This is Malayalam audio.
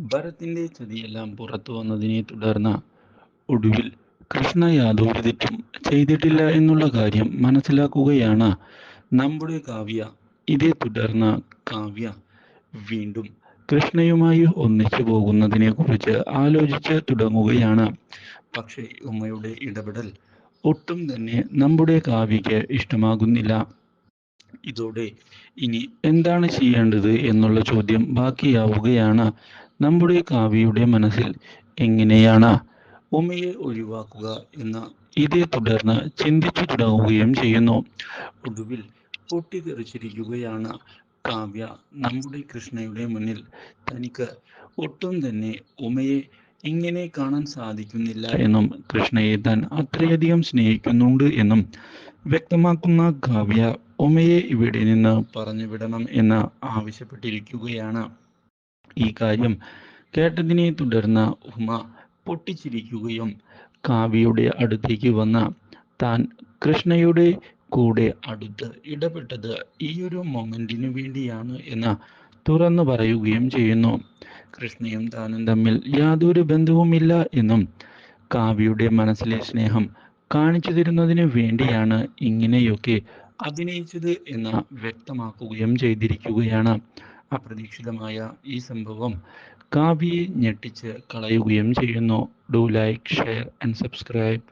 ഭരത്തിന്റെ ചതിയെല്ലാം പുറത്തു വന്നതിനെ തുടർന്ന് ഒടുവിൽ കൃഷ്ണ യാതൊരു തെറ്റും ചെയ്തിട്ടില്ല എന്നുള്ള കാര്യം മനസ്സിലാക്കുകയാണ്. നമ്മുടെ കാവ്യ ഇതേ തുടർന്ന് കാവ്യ വീണ്ടും കൃഷ്ണയുമായി ഒന്നിച്ചു പോകുന്നതിനെ കുറിച്ച് ആലോചിച്ച് തുടങ്ങുകയാണ്. പക്ഷേ ഉമ്മയുടെ ഇടപെടൽ ഒട്ടും തന്നെ നമ്മുടെ കാവ്യക്ക് ഇഷ്ടമാകുന്നില്ല. ഇതോടെ ഇനി എന്താണ് ചെയ്യേണ്ടത് എന്നുള്ള ചോദ്യം ബാക്കിയാവുകയാണ്. നമ്മുടെ കാവ്യയുടെ മനസ്സിൽ എങ്ങനെയാണ് ഉമയെ ഒഴിവാക്കുക എന്ന് ഇതേ തുടർന്ന് ചിന്തിച്ചു തുടങ്ങുകയും ചെയ്യുന്നു. ഒടുവിൽ പൊട്ടിത്തെറിച്ചിരിക്കുകയാണ് കാവ്യ നമ്മുടെ കൃഷ്ണയുടെ മുന്നിൽ. തനിക്ക് ഒട്ടും തന്നെ ഉമയെ ഇങ്ങനെ കാണാൻ സാധിക്കുന്നില്ല എന്നും കൃഷ്ണയെ താൻ അത്രയധികം സ്നേഹിക്കുന്നുണ്ട് എന്നും വ്യക്തമാക്കുന്ന കാവ്യ ഉമയെ ഇവിടെ നിന്ന് പറഞ്ഞു വിടണം എന്ന് ആവശ്യപ്പെട്ടിരിക്കുകയാണ്. ഈ കാര്യം കേട്ടതിനെ തുടർന്ന് ഉമ പൊട്ടിച്ചിരിക്കുകയും കാവ്യയുടെ അടുത്തേക്ക് വന്ന് താൻ കൃഷ്ണയുടെ കൂടെ അടുത്ത് ഇടപെട്ടത് ഈ ഒരു മൊമെന്റിന് വേണ്ടിയാണ് എന്ന് തുറന്നു പറയുകയും ചെയ്യുന്നു. കൃഷ്ണയും താനും തമ്മിൽ യാതൊരു ബന്ധവുമില്ല എന്നും കാവ്യയുടെ മനസ്സിലെ സ്നേഹം കാണിച്ചു തരുന്നതിന് വേണ്ടിയാണ് ഇങ്ങനെയൊക്കെ അഭിനയിച്ചത് എന്ന് വ്യക്തമാക്കുകയും ചെയ്തിരിക്കുകയാണ്. അപ്രതീക്ഷിതമായ ഈ സംഭവം കാവ്യയെ ഞെട്ടിച്ച് കളയുകയും ചെയ്യുന്നു. Do like share and subscribe